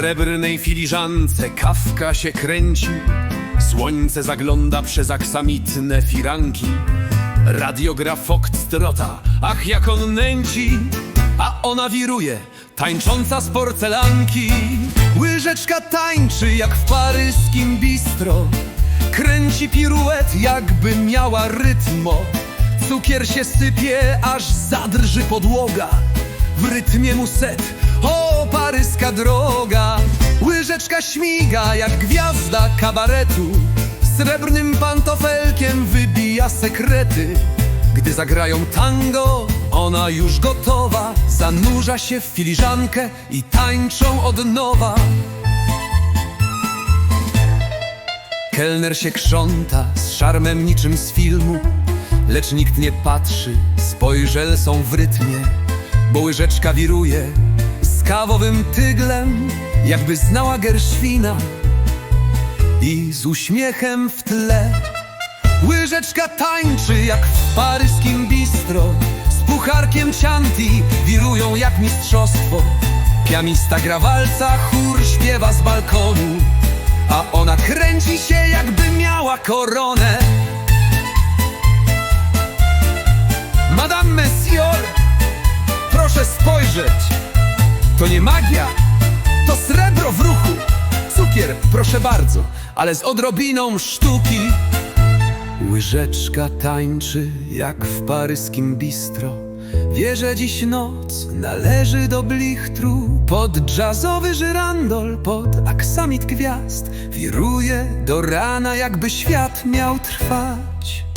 srebrnej filiżance kawka się kręci. Słońce zagląda przez aksamitne firanki. Radiograf Foxtrota, ach jak on nęci, a ona wiruje, tańcząca z porcelanki. Łyżeczka tańczy jak w paryskim bistro, kręci piruet jakby miała rytmo. Cukier się sypie, aż zadrży podłoga. W rytmie muset, o paryska droga Łyżeczka śmiga jak gwiazda kabaretu. Srebrnym pantofelkiem wybija sekrety. Gdy zagrają tango, ona już gotowa. Zanurza się w filiżankę i tańczą od nowa. Kelner się krząta z szarmem niczym z filmu Lecz nikt nie patrzy, spojrzel są w rytmie Bo łyżeczka wiruje z kawowym tyglem Jakby znała Gerszwina I z uśmiechem w tle. Łyżeczka tańczy jak w paryskim bistro. Z pucharkiem Chianti wirują jak mistrzostwo. Pianista gra walca, chór śpiewa z balkonu. A ona kręci się jakby miała koronę. Madame Messior, proszę spojrzeć. To nie magia, proszę bardzo, ale z odrobiną sztuki. Łyżeczka tańczy jak w paryskim bistro. Wie, że dziś noc należy do blichtru. Pod jazzowy żyrandol, pod aksamit gwiazd Wiruje do rana, jakby świat miał trwać